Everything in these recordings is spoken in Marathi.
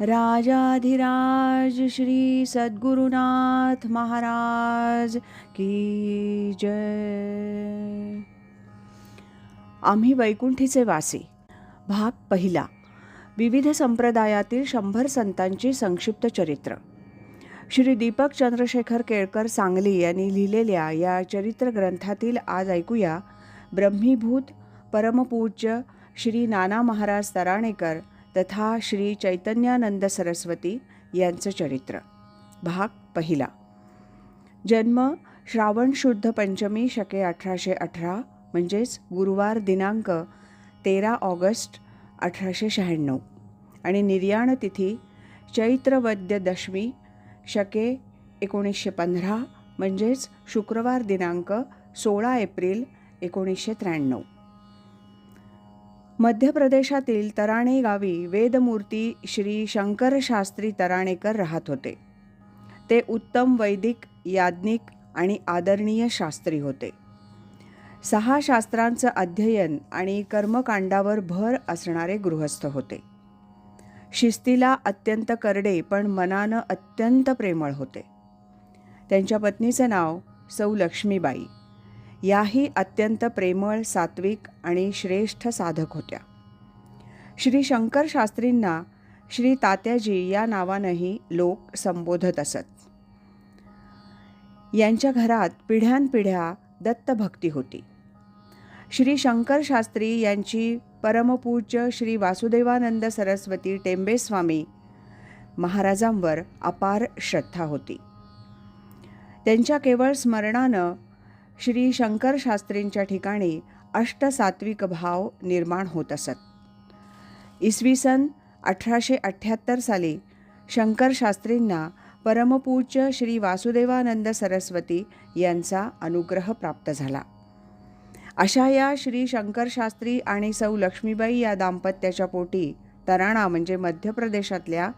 राजाधिराज श्री सद्गुरुनाथ महाराज की जय. आम्ही वैकुंठीचे वासी. भाग पहिला. विविध संप्रदायातील शंभर संतांची संक्षिप्त चरित्र. श्री दीपक चंद्रशेखर केळकर सांगली यांनी लिहिलेल्या या चरित्र ग्रंथातील आज ऐकूया ब्रह्मीभूत परमपूज्य श्री नाना महाराज तराणेकर तथा श्री चैतन्यानंद सरस्वती यांचं चरित्र. भाग पहिला. जन्म श्रावण शुद्ध पंचमी शके अठराशे अठरा म्हणजेच गुरुवार दिनांक तेरा ऑगस्ट अठराशे शहाण्णव. आणि निर्याण तिथी चैत्रवद्य दशमी शके एकोणीसशे पंधरा म्हणजेच शुक्रवार दिनांक सोळा एप्रिल एकोणीसशे त्र्याण्णव. मध्य प्रदेशातील तराणे गावी वेदमूर्ती श्री शंकरशास्त्री तराणेकर राहत होते. ते उत्तम वैदिक याज्ञिक आणि आदरणीय शास्त्री होते. सहा शास्त्रांचं अध्ययन आणि कर्मकांडावर भर असणारे गृहस्थ होते. शिस्तीला अत्यंत करडे पण मनानं अत्यंत प्रेमळ होते. त्यांच्या पत्नीचं नाव सौ लक्ष्मीबाई याही अत्यंत प्रेमळ सात्विक आणि श्रेष्ठ साधक होत्या. श्री शंकर शास्त्रींना श्री तात्याजी या नावानंही लोक संबोधत असत. यांच्या घरात पिढ्यानपिढ्या दत्तभक्ती होती. श्री शंकर शास्त्री यांची परमपूज्य श्री वासुदेवानंद सरस्वती टेंबेस्वामी महाराजांवर अपार श्रद्धा होती. त्यांच्या केवळ स्मरणानं श्री शंकर शास्त्रींच्या ठिकाणी अष्टसात्विक भाव निर्माण होत असत. इसवी सन अठराशे अठ्ठ्याहत्तर साली शंकर शास्त्रींना परमपूज्य श्री वासुदेवानंद सरस्वती यांचा अनुग्रह प्राप्त झाला. अशा या श्री शंकर शास्त्री आणि सौ लक्ष्मीबाई या दाम्पत्याच्या पोटी तराणा म्हणजे मध्य प्रदेशातल्या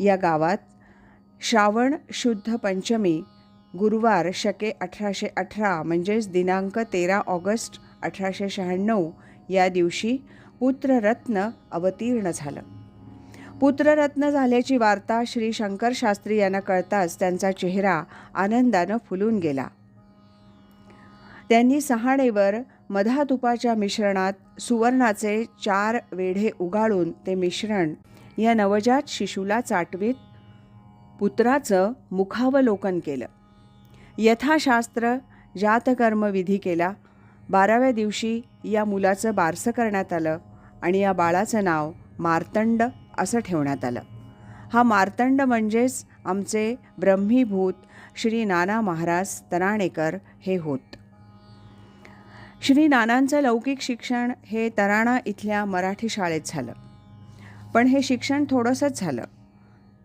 या गावात श्रावण शुद्ध पंचमी गुरुवार शके अठराशे अठरा म्हणजेच दिनांक तेरा ऑगस्ट अठराशे शहाण्णव या दिवशी पुत्ररत्न अवतीर्ण झालं. पुत्ररत्न झाल्याची वार्ता श्री शंकर शास्त्री यांना कळताच त्यांचा चेहरा आनंदानं फुलून गेला. त्यांनी सहाणेवर मधातुपाच्या मिश्रणात सुवर्णाचे चार वेढे उगाळून ते मिश्रण या नवजात शिशूला चाटवीत पुत्राचं मुखावलोकन केलं. यथाशास्त्र जातकर्मविधी केला. बाराव्या दिवशी या मुलाचं बारसं करण्यात आलं आणि या बाळाचं नाव मार्तंड असं ठेवण्यात आलं. हा मार्तंड म्हणजेच आमचे ब्रह्मीभूत श्री नाना महाराज तराणेकर हे होत. श्री नानांचं लौकिक शिक्षण हे तराणा इथल्या मराठी शाळेत झालं. पण हे शिक्षण थोडंसंच झालं.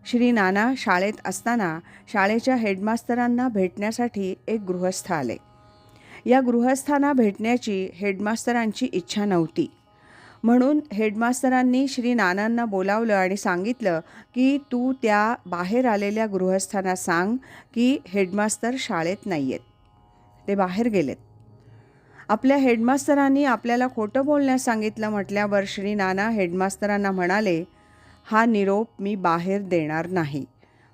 श्री नाना शाळेत असताना शाळेच्या हेडमास्तरांना भेटण्यासाठी एक गृहस्थ आले. या गृहस्थांना भेटण्याची हेडमास्तरांची इच्छा नव्हती. म्हणून हेडमास्तरांनी श्री नानांना बोलावलं आणि सांगितलं की तू त्या बाहेर आलेल्या गृहस्थांना सांग की हेडमास्तर शाळेत नाही आहेत ते बाहेर गेलेत. आपल्या हेडमास्तरांनी आपल्याला खोटं बोलण्यास सांगितलं म्हटल्यावर श्री नाना हेडमास्तरांना म्हणाले हा निरोप मी बाहेर देणार नाही.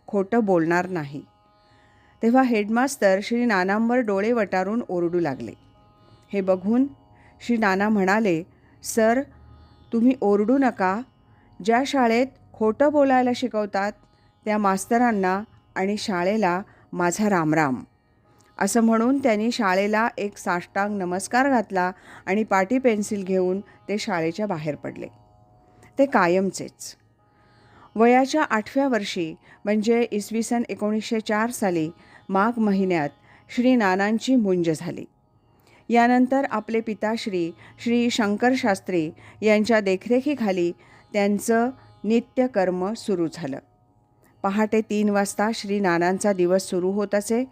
खोटं बोलणार नाही. तेव्हा हेडमास्तर श्री नानांवर डोळे वटारून ओरडू लागले. हे बघून श्री नाना म्हणाले सर तुम्ही ओरडू नका. ज्या शाळेत खोटं बोलायला शिकवतात त्या मास्तरांना आणि शाळेला माझा रामराम. असं म्हणून त्यांनी शाळेला एक साष्टांग नमस्कार घातला आणि पाटी पेन्सिल घेऊन ते शाळेच्या बाहेर पडले. ते कायमचेच. वयाच्या आठव्या वर्षी म्हणजे इसवी सन एकोणीसशे चार साली माघ महिन्यात श्री नानांची मुंज झाली. यानंतर आपले पिताश्री श्री शंकर शास्त्री यांच्या देखरेखीखाली त्यांचं नित्यकर्म सुरू झालं. पहाटे तीन वाजता श्री नानांचा दिवस सुरू होत असे.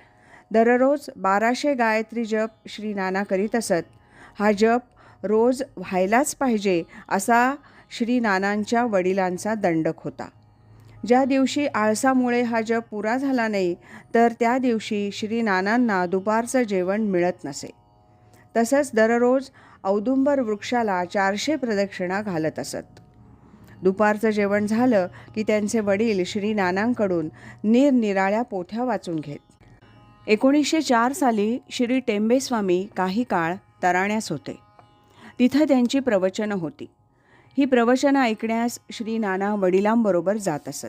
दररोज बाराशे गायत्री जप श्री नाना करीत असत. हा जप रोज व्हायलाच पाहिजे असा श्री नानांच्या वडिलांचा दंडक होता. ज्या दिवशी आळसामुळे हा जप पुरा झाला नाही तर त्या दिवशी श्री नानांना दुपारचं जेवण मिळत नसे. तसंच दररोज औदुंबर वृक्षाला चारशे प्रदक्षिणा घालत असत. दुपारचं जेवण झालं की त्यांचे वडील श्री नानांकडून निरनिराळ्या पोथ्या वाचून घेत. एकोणीसशे चार साली श्री टेंबेस्वामी काही काळ तराण्यास होते. तिथं त्यांची प्रवचनं होती. ही प्रवचनं ऐकण्यास श्री नाना वडिलांबरोबर जात असत.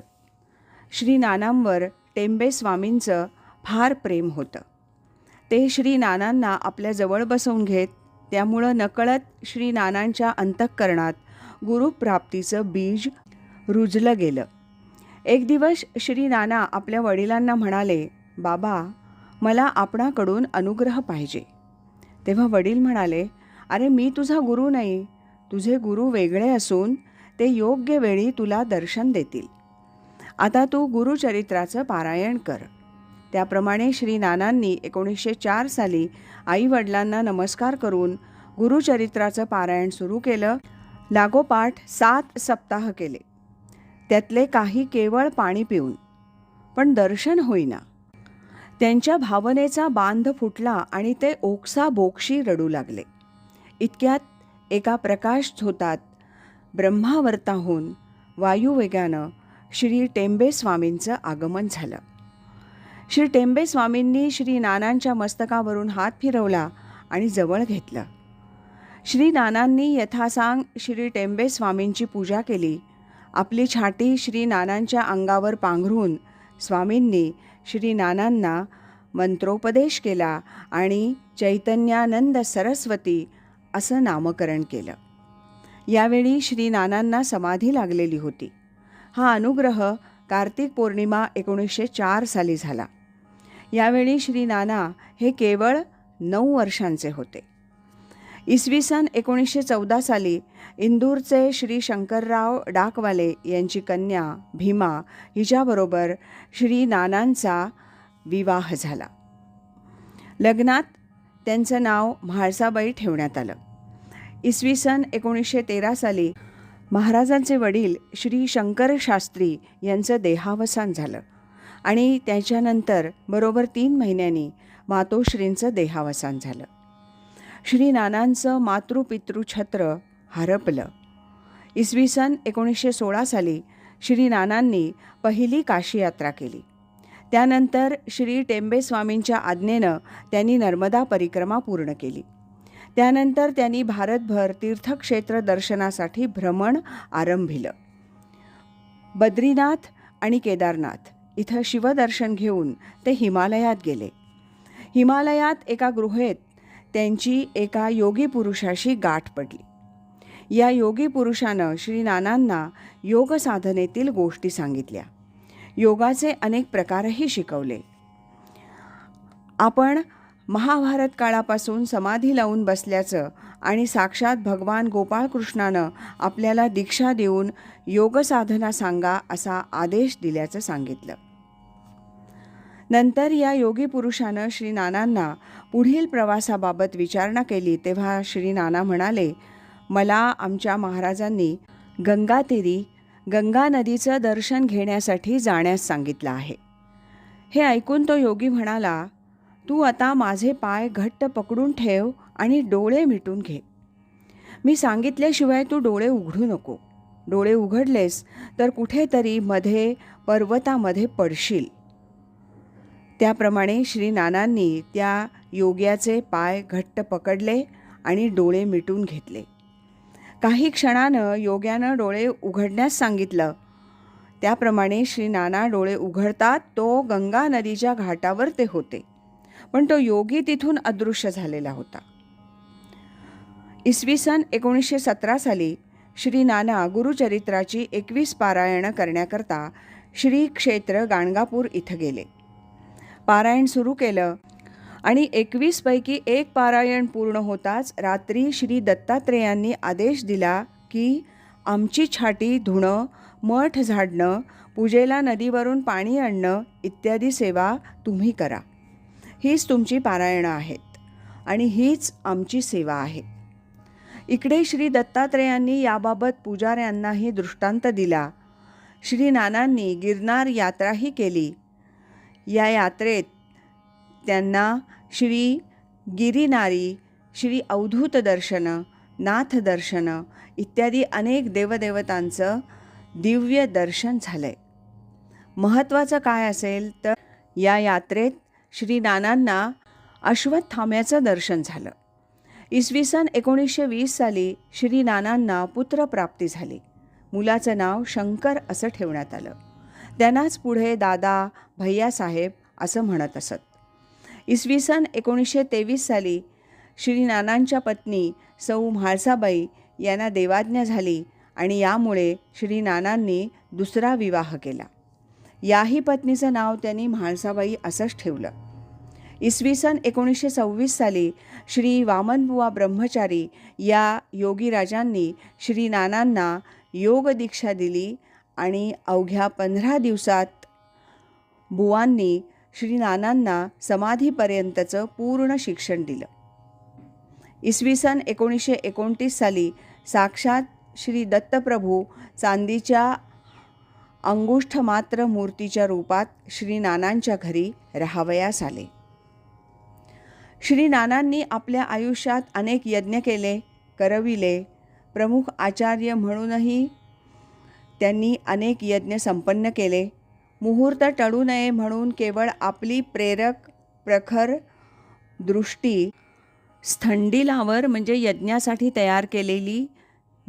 श्री नानांवर टेंबे स्वामींचं फार प्रेम होतं. ते श्री नानांना आपल्या जवळ बसवून घेत त्यामुळं नकळत श्री नानांच्या अंतःकरणात गुरुप्राप्तीचं बीज रुजलं गेलं. एक दिवस श्री नाना आपल्या वडिलांना म्हणाले बाबा मला आपणाकडून अनुग्रह पाहिजे. तेव्हा वडील म्हणाले अरे मी तुझा गुरु नाही. तुझे गुरु वेगळे असून ते योग्य वेळी तुला दर्शन देतील. आता तू गुरुचरित्राचं पारायण कर. त्याप्रमाणे श्री नानांनी एकोणीसशे चार साली आईवडिलांना नमस्कार करून गुरुचरित्राचं पारायण सुरू केलं लागोपाठ सात सप्ताह केले. त्यातले काही केवळ पाणी पिऊन पण दर्शन होईना. त्यांच्या भावनेचा बांध फुटला आणि ते ओक्सा बोक्षी रडू लागले. इतक्यात एका प्रकाश झोतात ब्रह्मावर्ताहून वायुवेगानं श्री टेंबे स्वामींचं आगमन झालं. श्री टेंबे स्वामींनी श्री नानांच्या मस्तकावरून हात फिरवला आणि जवळ घेतलं. श्री नानांनी यथासांग श्री टेंबे स्वामींची पूजा केली. आपली छाटी श्री नानांच्या अंगावर पांघरून स्वामींनी श्री नानांना मंत्रोपदेश केला आणि चैतन्यानंद सरस्वती असं नामकरण केलं. यावेळी श्री नानांना समाधी लागलेली होती. हा अनुग्रह कार्तिक पौर्णिमा एकोणीसशे चार साली झाला. यावेळी श्री नाना हे केवळ नऊ वर्षांचे होते. इसवी सन एकोणीसशे चौदा साली इंदूरचे श्री शंकरराव डाकवाले यांची कन्या भीमा हिच्याबरोबर श्री नानांचा विवाह झाला. लग्नात त्यांचं नाव म्हाळसाबाई ठेवण्यात आलं. इसवी सन एकोणीसशे तेरा साली महाराजांचे वडील श्री शंकर शास्त्री यांचं देहावसान झालं आणि त्याच्यानंतर बरोबर तीन महिन्यांनी मातोश्रींचं देहावसान झालं. श्री नानांचं मातृपितृछत्र हरपलं. इसवी सन एकोणीसशे सोळा साली श्री नानांनी पहिली काशी यात्रा केली. त्यानंतर श्री टेंबे स्वामींच्या आज्ञेनं त्यांनी नर्मदा परिक्रमा पूर्ण केली. त्यानंतर त्यांनी भारतभर तीर्थक्षेत्र दर्शनासाठी भ्रमण आरंभिलं. बद्रीनाथ आणि केदारनाथ इथं शिवदर्शन घेऊन ते हिमालयात गेले. हिमालयात एका गृहेत त्यांची एका योगी पुरुषाशी गाठ पडली. या योगी पुरुषानं श्री नानांना योग साधनेतील गोष्टी सांगितल्या. योगाचे अनेक प्रकारही शिकवले. आपण महाभारत काळापासून समाधी लावून बसल्याचं आणि साक्षात भगवान गोपाळकृष्णानं आपल्याला दीक्षा देऊन योगसाधना सांगा असा आदेश दिल्याचं सांगितलं. नंतर या योगी पुरुषानं श्री नानांना पुढील प्रवासाबाबत विचारणा केली तेव्हा श्री नाना म्हणाले मला आमच्या महाराजांनी गंगातेरी गंगा नदीचं दर्शन घेण्यासाठी जाण्यास सांगितलं आहे. हे ऐकून तो योगी म्हणाला तू आता माझे पाय घट्ट पकडून ठेव आणि डोळे मिटून घे. मी सांगितल्याशिवाय तू डोळे उघडू नको. डोळे उघडलेस तर कुठेतरी मध्ये पर्वतामध्ये पडशील. त्याप्रमाणे श्री नानांनी त्या योग्याचे पाय घट्ट पकडले आणि डोळे मिटून घेतले. काही क्षणानं योग्यानं डोळे उघडण्यास सांगितलं. त्याप्रमाणे श्री नाना डोळे उघडतात तो गंगा नदीच्या घाटावर ते होते. पण तो योगी तिथून अदृश्य झालेला होता. इसवी सन एकोणीसशे सतरा साली श्री नाना गुरुचरित्राची एकवीस पारायणं करण्याकरता श्री क्षेत्र गाणगापूर इथं गेले. पारायण सुरू केलं आणि एकवीसपैकी एक पारायण पूर्ण होताच रात्री श्री दत्तात्रेयांनी आदेश दिला की आमची छाटी धुणं मठ झाडणं पूजेला नदीवरून पाणी आणणं इत्यादी सेवा तुम्ही करा. हीच तुमची पारायणं आहेत आणि हीच आमची सेवा आहे. इकडे श्री दत्तात्रेयांनी याबाबत पुजाऱ्यांनाही दृष्टांत दिला. श्री नानांनी गिरनार यात्राही केली. या यात्रेत त्यांना श्री गिरिनारी श्री अवधूत दर्शनं नाथ दर्शनं इत्यादी अनेक देवदेवतांचं दिव्य दर्शन झालंय. महत्त्वाचं काय असेल तर या यात्रेत श्री नानांना अश्वत्थाम्याचं दर्शन झालं. इसवी सन एकोणीसशे वीस साली श्री नानांना पुत्रप्राप्ती झाली. मुलाचं नाव शंकर असं ठेवण्यात आलं. त्यांनाच पुढे दादा भैयासाहेब असं म्हणत असत. इसवी सन एकोणीसशे तेवीस साली श्री नानांच्या पत्नी सौ म्हाळसाबाई यांना देवाज्ञा झाली आणि यामुळे श्री नानांनी दुसरा विवाह केला. याही पत्नीचं नाव त्यांनी म्हाळसाबाई असंच ठेवलं. इसवी सन एकोणीसशे सव्वीस साली श्री वामनबुवा ब्रह्मचारी या योगीराजांनी श्री नानांना योग दीक्षा दिली आणि अवघ्या पंधरा दिवसात बुवांनी श्री नानांना समाधीपर्यंतचं पूर्ण शिक्षण दिलं. इसवी सन एकोणीसशे एकोणतीस साली साक्षात श्री दत्तप्रभू चांदीच्या अंगुष्ठमात्र मूर्तीच्या रूपात श्री नानांच्या घरी राहावयास आले. श्री नानांनी आपल्या आयुष्यात अनेक यज्ञ केले करविले. प्रमुख आचार्य म्हणूनही त्यांनी अनेक यज्ञ संपन्न केले. मुहूर्त टळू नये म्हणून केवळ आपली प्रेरक प्रखर दृष्टी स्थंडिलावर म्हणजे यज्ञासाठी तयार केलेली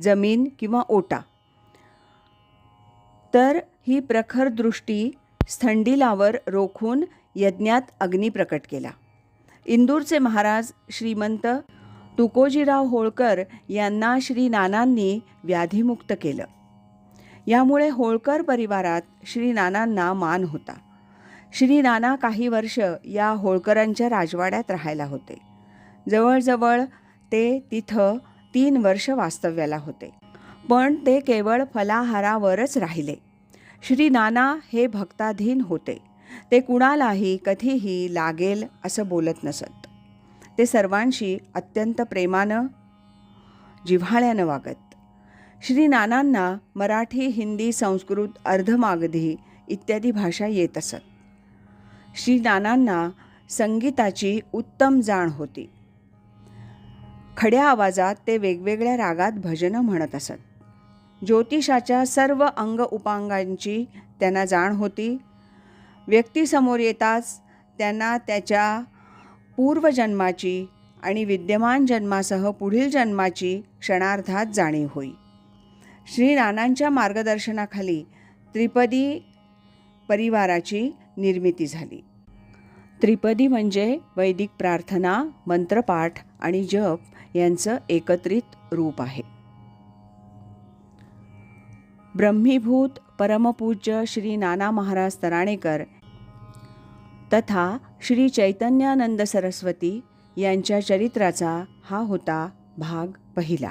जमीन किंवा ओटा. तर ही प्रखर दृष्टी स्थंडिलावर रोखून यज्ञात अग्नी प्रकट केला. इंदूरचे महाराज श्रीमंत तुकोजीराव होळकर यांना श्री नानांनी व्याधीमुक्त केलं. यामुळे होळकर परिवारात श्री नानांना मान होता. श्री नाना काही वर्ष या होळकरांच्या राजवाड्यात राहायला होते. जवळजवळ ते तिथं तीन वर्ष वास्तव्याला होते. पण ते केवळ फलाहारावरच राहिले. श्री नाना हे भक्ताधीन होते. ते कुणालाही कधीही लागेल असं बोलत नसत. ते सर्वांशी अत्यंत प्रेमानं जिव्हाळ्यानं वागत. श्री नानांना मराठी हिंदी संस्कृत अर्धमागधी इत्यादी भाषा येत असत. श्री नानांना संगीताची उत्तम जाण होती. खड्या आवाजात ते वेगवेगळ्या रागात भजनं म्हणत असत. ज्योतिषाच्या सर्व अंग उपांगांची त्यांना जाण होती. व्यक्तीसमोर येताच त्यांना त्याच्या पूर्वजन्माची आणि विद्यमान जन्मासह पुढील जन्माची क्षणार्धात जाणीव होई. श्री नानांच्या मार्गदर्शनाखाली त्रिपदी परिवाराची निर्मिती झाली. त्रिपदी म्हणजे वैदिक प्रार्थना मंत्रपाठ आणि जप यांचं एकत्रित रूप आहे. ब्रह्मीभूत परमपूज्य श्री नाना महाराज तराणेकर तथा श्री चैतन्यानंद सरस्वती यांच्या चरित्राचा हा होता भाग पहिला.